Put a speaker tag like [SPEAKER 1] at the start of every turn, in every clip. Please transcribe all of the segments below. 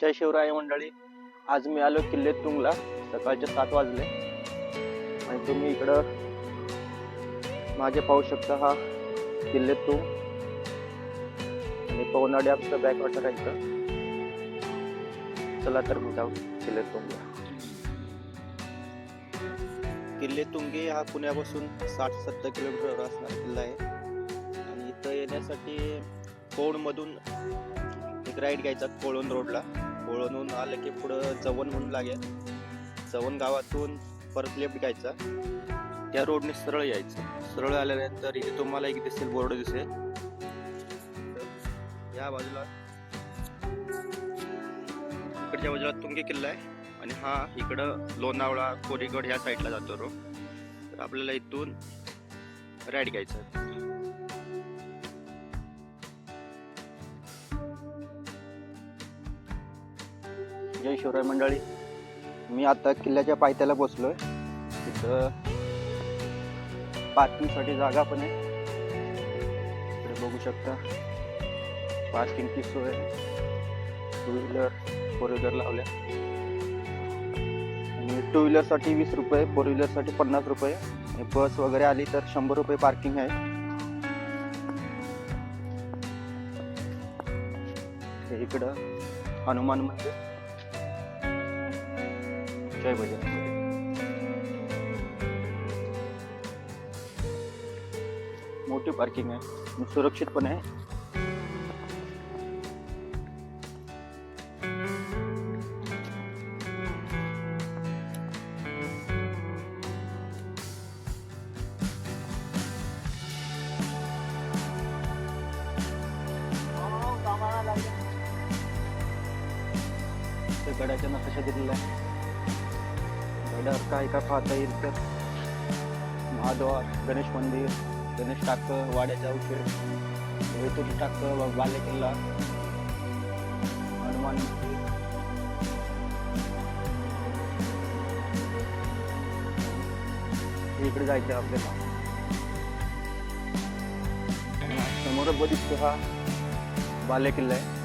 [SPEAKER 1] जय शिवराय मंडळी आज मी आलो किल्ले तुंगला सकाळचे सात वाजले. आणि तुम्ही इकडं माझे पाहू शकता हा किल्ले तुंग. आणि पवनाडे आमचं बॅक वॉटर आहे इथं. चला तर मी जाऊ किल्ले तुंगला. किल्ले तुंगे हा पुण्यापासून साठ सत्तर किलोमीटरवर असणारा किल्ला आहे. आणि इथं येण्यासाठी कोणमधून एक राईड घ्यायचा कोळवण रोडला वळणून आलं की पुढं चवण म्हणून लागेल. चवण गावातून परत लेफ्ट घ्यायचा. त्या रोडने सरळ यायचं. सरळ आल्यानंतर इथे तुम्हाला एक दिसेल बोर्ड दिसेल. या बाजूला. इकडच्या बाजूला तुंगे किल्ला आहे. आणि हा इकडं लोणावळा कोरीगड ह्या साईडला जातो रोड तर आपल्याला इथून राईड घ्यायचा. शिवराय मंडळी. मी आता किल्ल्याच्या पायथ्याला पोचलोय तिथं पार्किंगसाठी जागा पण आहे. इकडे बघू शकता. पार्किंगची सोय. टू व्हीलर फोर व्हीलर लावल्या. आणि टू व्हीलरसाठी वीस रुपये फोर व्हीलरसाठी पन्नास रुपये. आणि बस वगैरे आली तर शंभर रुपये पार्किंग आहे. इकडं हनुमान मंदिर. जय बजरंग मोठी पार्किंग आहे. सुरक्षित पण आहे त्या गडाच्या नकाशा दिलेला आहे गडावर काय काय पाहता येईल तर? महाद्वार गणेश मंदिर गणेश टाक वाड्याचा औषध वेतुरी टाक बाले किल्ला हनुमान मंदिर. इकडे जायचं आहे आपल्याला. समोर बघितलं हा बाले किल्ला आहे.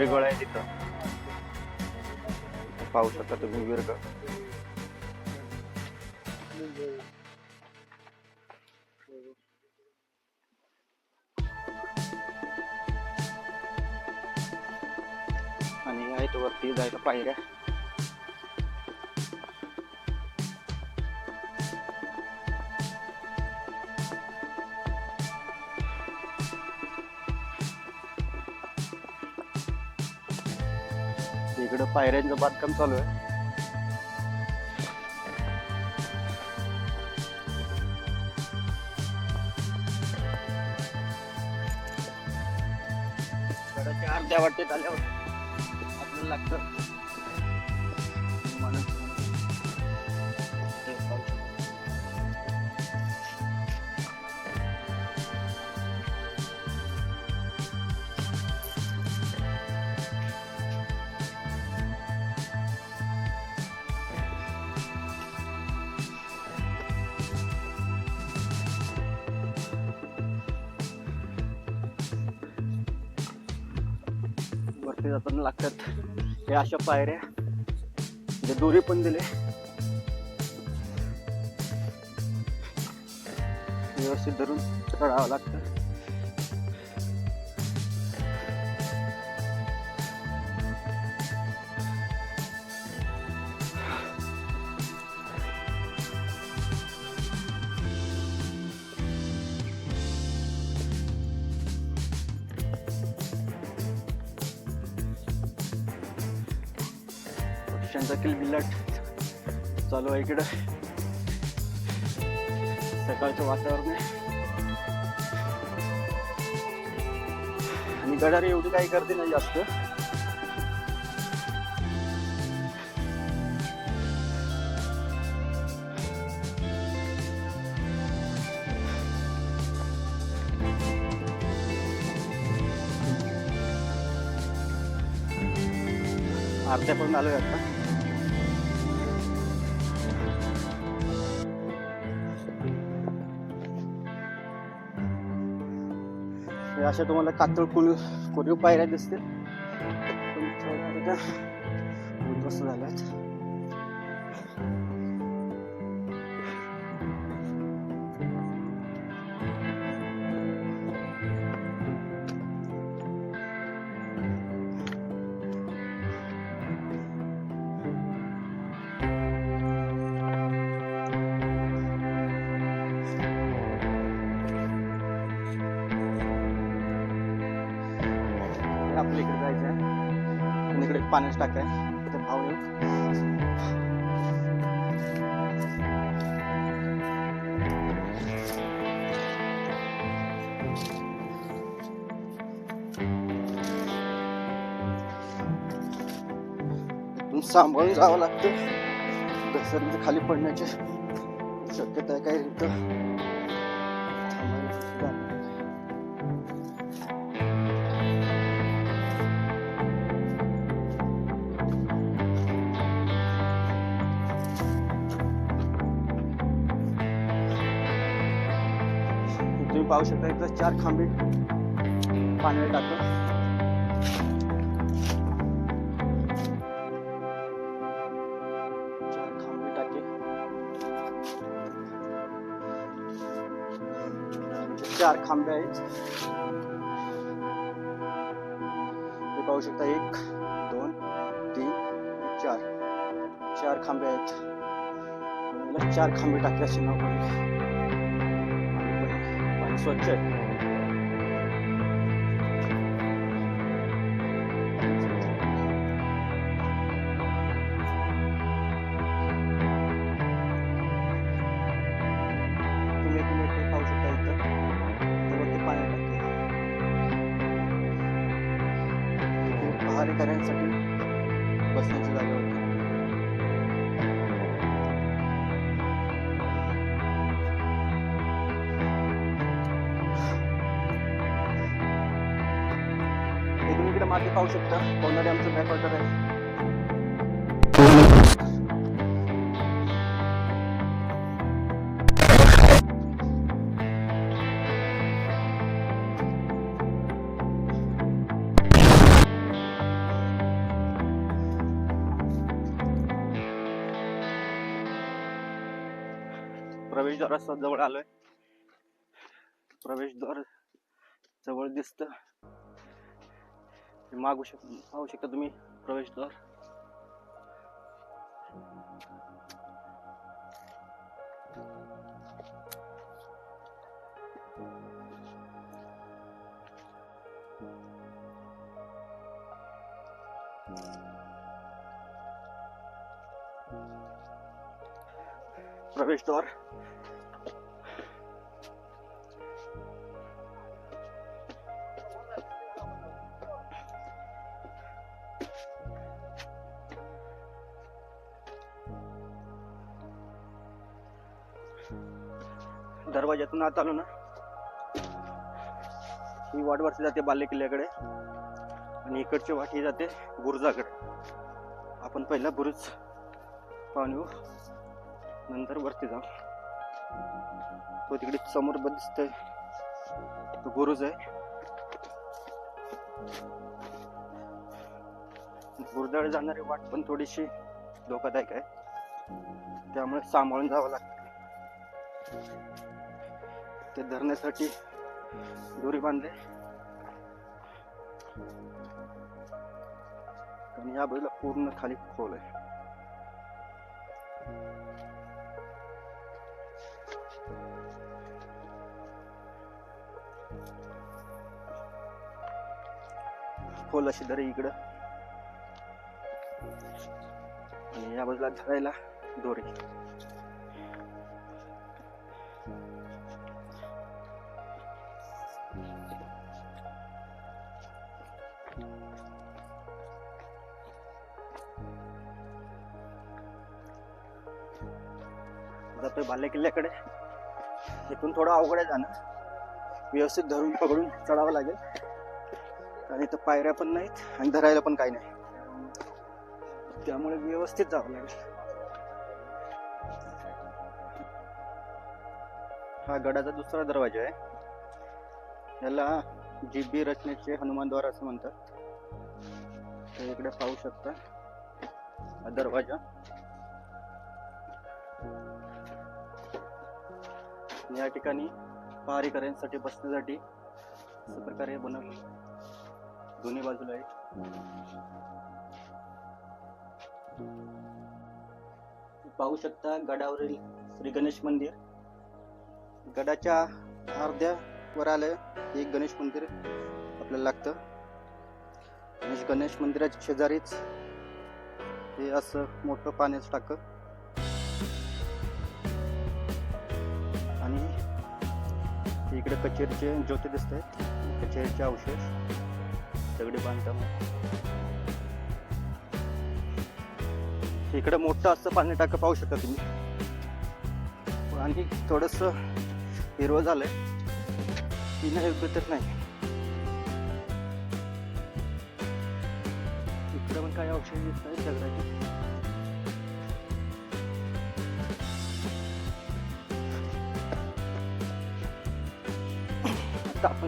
[SPEAKER 1] विरगळ आहे तिथं. पाहू शकता तुम्ही विरगळ आणि आहेत वरती जायला पायऱ्या. पायऱ्यांचं बांधकाम चालू आहे. अर्ध्या वाटेत आल्यावर आपल्याला लागतं. वरती जाताना लागतात. हे अशा पायऱ्या जे म्हणजे दोरी पण दिले. व्यवस्थित धरून चढावं लागतं.
[SPEAKER 2] किल बिल्लट चालू आहे इकडं. सकाळचं वातावरण आहे आणि गडारी एवढी काही गर्दी नाही जास्त. अर्ध्यापर्यंत आहे आता. अशा तुम्हाला कातळ कोरीव कोरीव पायऱ्या दिसतील. पण थोड्या झाल्यात हे इकडे जायचं आहे आणि इकडे एक पाण्याची टाक तिथे भाव येऊ. सांभाळून जावं लागतं. घसरली खाली पडण्याची शक्यता आहे काय इथं? पाहू शकता इथं चार खांबे पाण्याला टाकलं. चार खांबे आहेत. हे पाहू शकता एक, दोन, तीन, चार. चार खांबे आहेत. चार खांबे टाकले असे नाव पडले पाणी मागे पाहू शकता. कोणाला आमचं बॅकवॉटर आहे? प्रवेशद्वार असं जवळ आलोय. प्रवेशद्वार जवळ दिसत. मागू शक पाहू शकता तुम्ही प्रवेशद्वार प्रवेशद्वार दरवाज्यातून आत आलो ना. ही वाट वरती जाते बाले किल्ल्याकडे आणि इकडची वाट ही जाते बुरुजाकडे. आपण पहिला बुरुज पाहून येऊ. नंतर वरती जाऊ. तो तिकडे समोर दिसतोय. तो बुरुज आहे. बुरुजाकडे जाणारी वाट पण थोडीशी धोकादायक आहे. त्यामुळे सांभाळून जावं लागतं. ते धरण्यासाठी दोरी बांधले. आणि या बाजूला पूर्ण खाली खोल आहे. खोल अशी दरी इकडं. आणि या बाजूला धरायला दोरी. जातोय बाल्य किल्ल्याकडे. इथून थोडं अवघड आहे जाणं. व्यवस्थित धरून पकडून चढावं लागेल. आणि इथं पायऱ्या पण नाहीत आणि धरायला पण काही नाही. त्यामुळे व्यवस्थित जावं लागेल. हा गडाचा दुसरा दरवाजा आहे. याला जिबी रचनेचे हनुमानद्वार असं म्हणतात. इकडे पाहू शकता हा दरवाजा. या ठिकाणी पहारेकऱ्यांसाठी बसण्यासाठी असं प्रकारे बनवलं. दोन्ही बाजूला आहे. पाहू शकता गडावरील श्री गणेश मंदिर. गडाच्या अर्ध्या वर आलं एक गणेश मंदिर आपल्याला लागतं. गणेश गणेश मंदिराच्या शेजारीच हे असं मोठं पाण्याचं टाकं. इकडे कचेरीचे ज्योती दिसत. आहेत कचेरीचे अवशेष. दगडी बांधकाम. इकडे मोठं असं पाणी टाकं पाहू शकता तुम्ही. आणि थोडस हिरवं झालंय. पिणं योग्य तर नाही. इकडे पण काही अवशेष दिसत आहेत दगडाचे.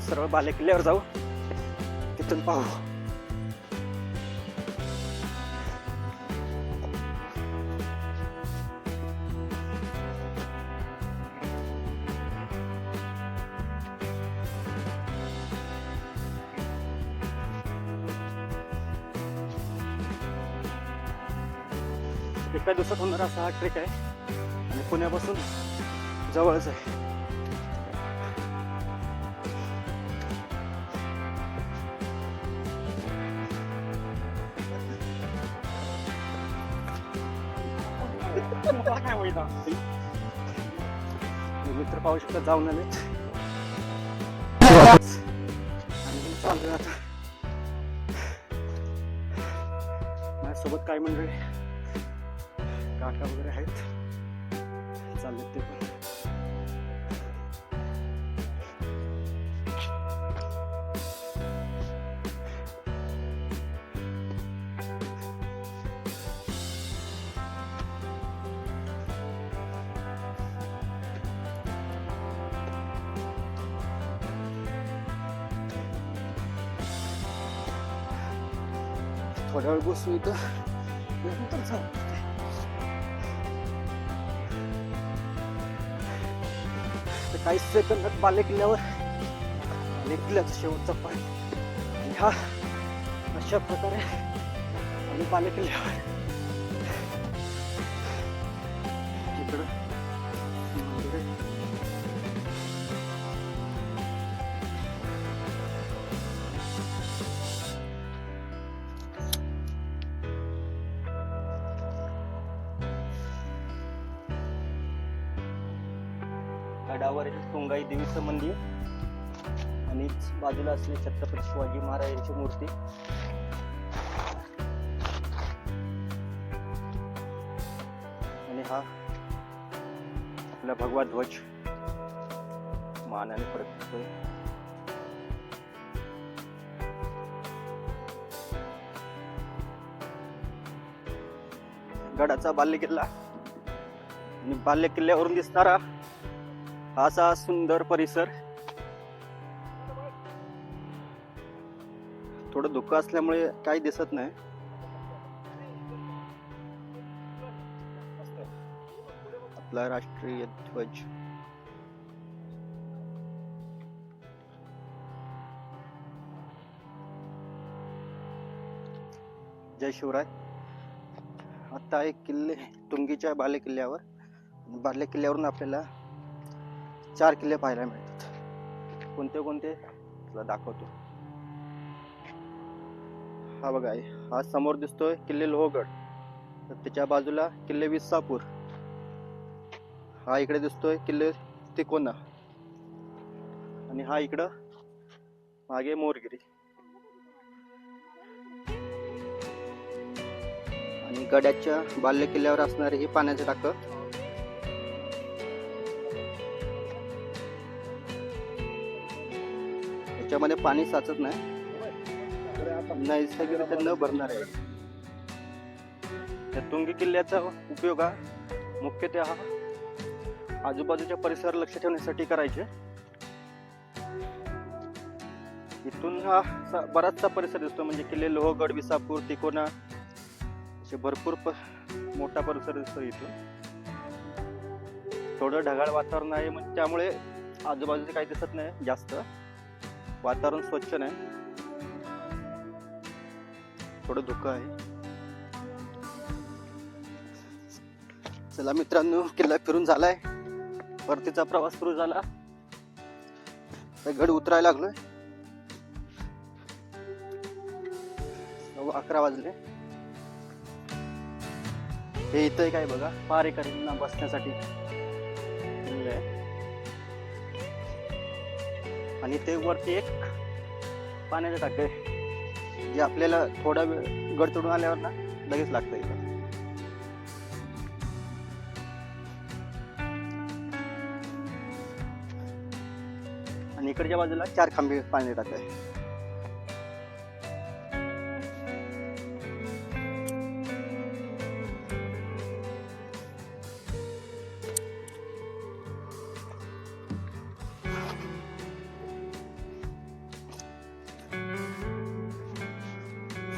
[SPEAKER 2] सरळ बाले किल्ल्यावर जाऊ. तिथून पाहू. एका दिवसात होणारा असा हा ट्रेक आहे. आणि पुण्यापासून जवळच आहे. हे मित्र पाहू शकता जाऊन आलेत आणि मी आता. माझ्यासोबत काय मंडळी? थोड्या वेळ बसू इथं नंतर जाऊ तर काही सेकंदात बाले किल्ल्यावर बाले किल्ल्याचा शेवटचा पाय आणि अशा प्रकारे आम्ही बाले किल्ल्यावर बाजूला असलेली छत्रपती शिवाजी महाराजांची मूर्ती. आणि हा आपला भगवा ध्वज मानाने फडकतोय गडाचा बाल्य किल्ला आणि बाल्य किल्ल्यावरून दिसणारा हा असा सुंदर परिसर थोडं धुकं असल्यामुळे काही दिसत नाही. आपला राष्ट्रीय ध्वज. जय शिवराय. आता एक किल्ले तुंगीच्या बाले किल्ल्यावर बाले किल्ल्यावरून आपल्याला चार किल्ले पाहायला मिळतात. कोणते कोणते? तुला दाखवतो. हा बघा हा समोर दिसतोय किल्ले लोहगड. तर त्याच्या बाजूला किल्ले विसापूर. हा इकडे दिसतोय किल्ले तिकोना. आणि हा इकडं मागे मोरगिरी. आणि गड्याच्या बाल्य किल्ल्यावर असणारे हे पाण्याचे टाकं. त्याच्यामध्ये पाणी साचत नाही. नैसर्गिकरित्या न भरणार आहे या तुंगी किल्ल्याचा उपयोग हा मुख्यतः आजूबाजूच्या परिसर लक्ष ठेवण्यासाठी करायचे. इथून हा बराचसा परिसर दिसतो. म्हणजे किल्ले लोहगड विसापूर तिकोना असे भरपूर प मोठा परिसर दिसतो इथून. थोडं ढगाळ वातावरण आहे म्हणजे त्यामुळे आजूबाजूचे काही दिसत नाही जास्त. वातावरण स्वच्छ नाही. थोडं धुकं आहे. चला मित्रांनो किल्ला फिरून झालाय. परतीचा प्रवास सुरू झाला. गड उतरायला लागलोय. अकरा वाजले. हे इथं काय बघा? पारेकरांना बसण्यासाठी. आणि ते वरती एक पाण्याचं टाक आहे जे आपल्याला थोडा वेळ गड चढून आल्यावर ना लगेच लागतं इथं. आणि इकडच्या बाजूला चार खांबे पाणी येतात. आहे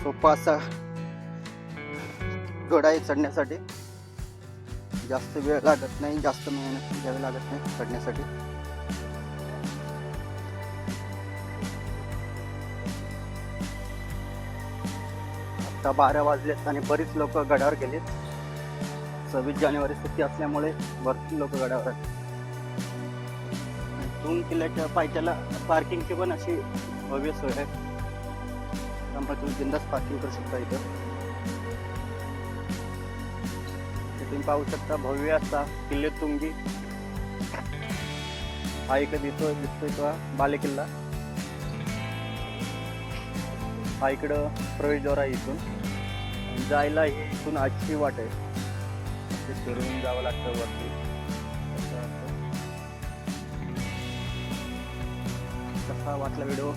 [SPEAKER 2] सोपा असा गड आहे चढण्यासाठी. जास्त वेळ लागत नाही जास्त मेहनत घ्यावी लागत नाही चढण्यासाठी. आता बारा वाजलेत आणि बरीच लोक गडावर गेलेत सव्वीस जानेवारी सुट्टी असल्यामुळे भरपूर लोक गडावर आहेत. दोन किल्ल्याच्या पायथ्याला पार्किंगची पण अशी भव्य सोय आहे. त्यामुळे तुम्ही बिंदास पार्किंग करू शकता इथं. तुम्ही पाहू शकता भव्य असा किल्ले तुंगी. हा इकडे दिसतोय दिसतोय किंवा बाले किल्ला. हा इकडं प्रवेशद्वार आहे इथून. जायला ही इथून आजची वाट आहे. ते फिरून जावं लागतं वरती. कसा वाटला व्हिडिओ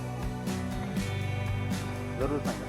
[SPEAKER 2] 열흘 만에.